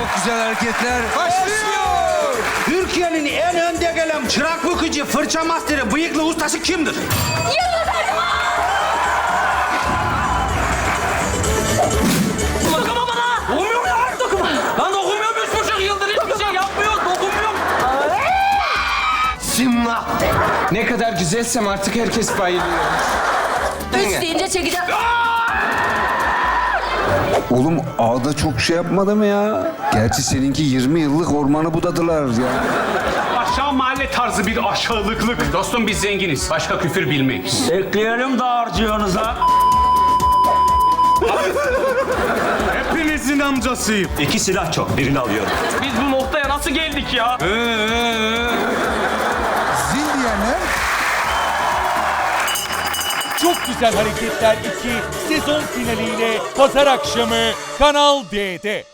Çok güzel hareketler. Başlıyor. Türkiye'nin en önde gelen çırak bükücü, fırça masteri, bıyıklı ustası kimdir? Dokunma bana! Dokunmuyorum ya! Dokunma! Lan buçuk yıldır hiçbir şey yapmıyor. Dokunmuyorum. Simla. Ne kadar güzelsem artık herkes bayılıyor. Üç deyince çekeceğim. Oğlum ağda çok şey yapmadı mı ya? Gerçi seninki 20 yıllık ormanı budadılar ya. Aşağı mahalle tarzı bir aşağılıklık. Dostum biz zenginiz. Başka küfür bilmeyiz. Ekleyelim dağarcığınıza. Hepinizin amcasıyım. İki silah çok, birini alıyorum. Biz bu noktaya nasıl geldik ya? Zil Çok Güzel Hareketler 2 sezon finaliyle pazar akşamı Kanal D'de.